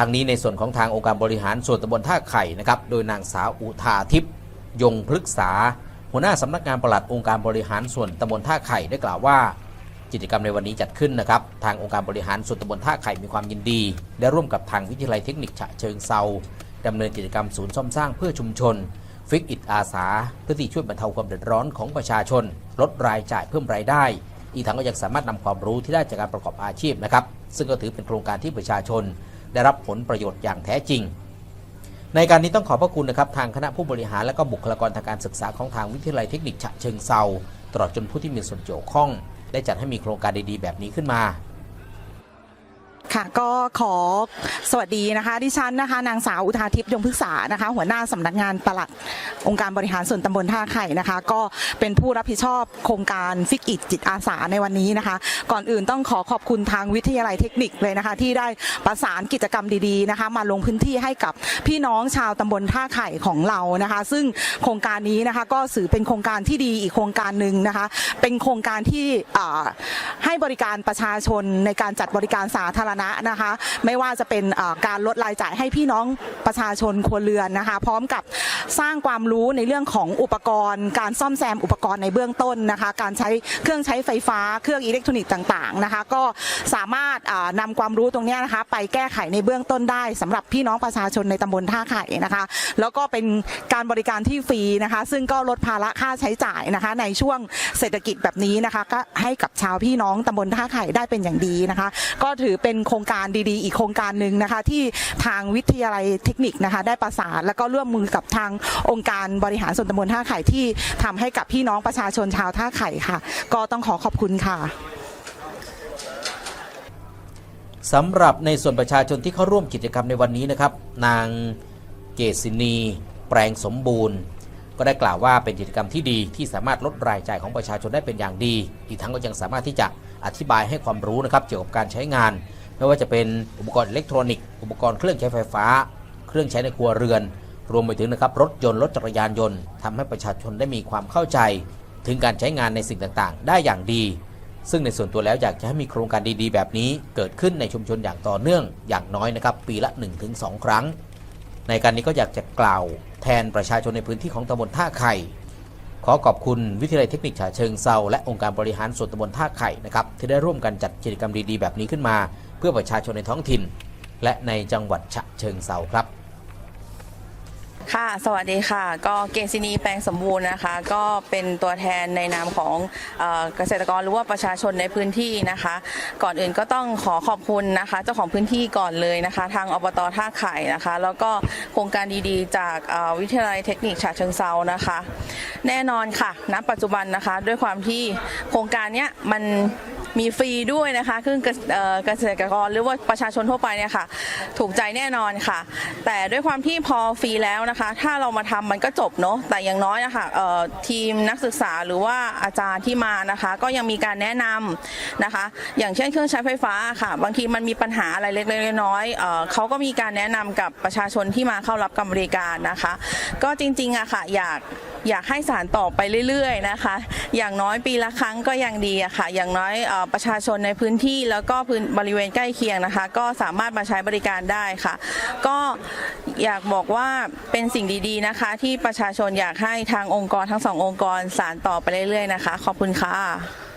ทางนี้ในส่วนของทางองค์การบริหารส่วนตำบลท่าไข่นะครับโดยนางสาวอุทาทิพย์ยงพฤกษา หัวหน้าสำนักงานปลัดองค์การบริหารส่วนตำบลท่าไข่ได้กล่าวว่า กิจกรรมในวันนี้จัดขึ้นนะครับทางองค์การบริหารส่วนตำบลท่าไข่มีความยินดีได้ร่วมกับทางวิทยาลัยเทคนิคฉะเชิงเซาดำเนินกิจกรรมศูนย์ซ่อมสร้างเพื่อชุมชนฟิกอิดอาสาเพื่อที่ช่วยบรรเทาความเดือดร้อนของประชาชน ลดรายจ่ายเพิ่มรายได้ อีกทั้งก็ยังสามารถนำความรู้ที่ได้จากการประกอบอาชีพนะครับซึ่งก็ถือเป็นโครงการที่ประชาชน ได้รับผลประโยชน์อย่างแท้จริง ในการนี้ต้องขอบพระคุณนะครับทางคณะผู้บริหารและก็บุคลากรทางการศึกษาของทางวิทยาลัยเทคนิคฉะเชิงเซาตลอดจนผู้ที่มีส่วนเกี่ยวข้อง ได้จัดให้มีโครงการดีๆ แบบนี้ขึ้นมา ค่ะก็ขอสวัสดีนะคะ ดิฉันนะคะ นางสาวอุทาทิพย์ยงพฤกษานะคะ หัวหน้าสำนักงานปลัดองค์การบริหารส่วนตำบลท่าไข่นะคะ ก็เป็นผู้รับผิดชอบโครงการฟิกอิดจิตอาสาในวันนี้นะคะ ก่อนอื่นต้องขอขอบคุณทางวิทยาลัยเทคนิคเลยนะคะ ที่ได้ประสานกิจกรรมดีๆนะคะ มาลงพื้นที่ให้กับพี่น้องชาวตำบลท่าไข่ของเรานะคะ ซึ่งโครงการนี้นะคะก็สื่อเป็นโครงการที่ดีอีกโครงการหนึ่งนะคะ เป็นโครงการที่ให้บริการประชาชนในการจัดบริการสาธารณะนะคะ ไม่ว่าจะเป็นการลดรายจ่ายให้พี่น้องประชาชนครัวเรือนนะคะ พร้อมกับสร้างความรู้ในเรื่องของอุปกรณ์ การซ่อมแซมอุปกรณ์ในเบื้องต้นนะคะ การใช้เครื่องใช้ไฟฟ้า เครื่องอิเล็กทรอนิกส์ต่างๆนะคะ ก็สามารถอ่านำความรู้ตรงนี้นะคะ ไปแก้ไขในเบื้องต้นได้สำหรับพี่น้องประชาชนในตำบลท่าไข่นะคะ แล้วก็เป็นการบริการที่ฟรีนะคะ ซึ่งก็ลดภาระค่าใช้จ่ายนะคะ ในช่วงเศรษฐกิจแบบนี้นะคะ ก็ให้กับชาวพี่น้องตำบลท่าไข่ได้เป็นอย่างดีนะคะ ก็ถือเป็นโครงการดีๆ อีกโครงการหนึ่งนะคะที่ทางวิทยาลัยเทคนิคนะคะได้ประสานแล้วก็ร่วมมือกับทางองค์การบริหารส่วนตำบลท่าไข่ที่ทำให้กับพี่น้องประชาชนชาวท่าไข่ค่ะ ก็ต้องขอขอบคุณค่ะสำหรับในส่วนประชาชนที่เข้าร่วมกิจกรรมในวันนี้นะครับ นางเกษินี แปลงสมบูรณ์ ก็ได้กล่าวว่าเป็นกิจกรรมที่ดีที่สามารถลดรายจ่ายของประชาชนได้เป็นอย่างดี อีกทั้งก็ยังสามารถที่จะอธิบายให้ความรู้นะครับเกี่ยวกับการใช้งาน ไม่ว่าจะเป็นอุปกรณ์อิเล็กทรอนิกส์อุปกรณ์เครื่องใช้ไฟฟ้า เครื่องใช้ในครัวเรือน รวมไปถึงนะครับรถยนต์รถจักรยานยนต์ทำให้ประชาชนได้มีความเข้าใจ ถึงการใช้งานในสิ่งต่างๆ ได้อย่างดี ซึ่งในส่วนตัวแล้วอยากจะให้มีโครงการดีๆ แบบนี้เกิดขึ้นในชุมชนอย่างต่อเนื่องอย่างน้อยนะครับปีละ 1-2 ครั้ง ในการนี้ก็อยากจะกล่าว แทนประชาชนในพื้นที่ของตำบลท่าไข่ขอขอบคุณวิทยาลัยเทคนิคฉะเชิงเซาและองค์การบริหารส่วนตำบลท่าไข่นะครับที่ได้ร่วมกันจัดกิจกรรมดีๆ แบบนี้ขึ้นมา เพื่อประชาชนในท้องถิ่น และในจังหวัดฉะเชิงเซาครับค่ะ สวัสดีค่ะ ก็เกษินีแปลงสมบูรณ์นะคะ ก็เป็นตัวแทนในนามของเกษตรกรหรือว่าประชาชนในพื้นที่นะคะ ก่อนอื่นก็ต้องขอขอบคุณนะคะ เจ้าของพื้นที่ก่อนเลยนะคะ ทางอบตท่าไข่นะคะ แล้วก็โครงการดีๆ จากวิทยาลัยเทคนิคฉะเชิงเซานะคะ แน่นอนค่ะณปัจจุบันนะคะ ด้วยความที่โครงการเนี้ยมัน มีฟรีด้วยนะคะคือเกษเอ่อเกษตรกรหรือว่าประชาชนทั่วไปเนี่ยค่ะ ถูกใจแน่นอนค่ะ แต่ด้วยความที่พอฟรีแล้วนะคะ ถ้าเรามาทำมันก็จบเนาะแต่อย่างน้อยนะคะทีมนักศึกษาหรือว่าอาจารย์ที่มานะคะ ก็ยังมีการแนะนำนะคะ อย่างเช่นเครื่องใช้ไฟฟ้าค่ะ บางทีมันมีปัญหาอะไรเล็กๆน้อยๆเเขาก็มีการแนะนำกับประชาชนที่มาเข้ารับการบริการนะคะ ก็จริงๆอะค่ะอยากอยากให้สารต่อไปเรื่อยๆนะคะ อย่างน้อยปีละครั้งก็ยังดีอะค่ะ อย่างน้อยอประชาชนในพื้นที่แล้วก็พื้นบริเวณใกล้เคียงนะคะ ก็สามารถมาใช้บริการได้ค่ะ ก็อยากบอกว่าเป็นสิ่งดีๆนะคะ ที่ประชาชนอยากให้ทางองค์กรทั้งสององค์กรสารต่อไปเรื่อยๆนะคะ ขอบคุณค่ะ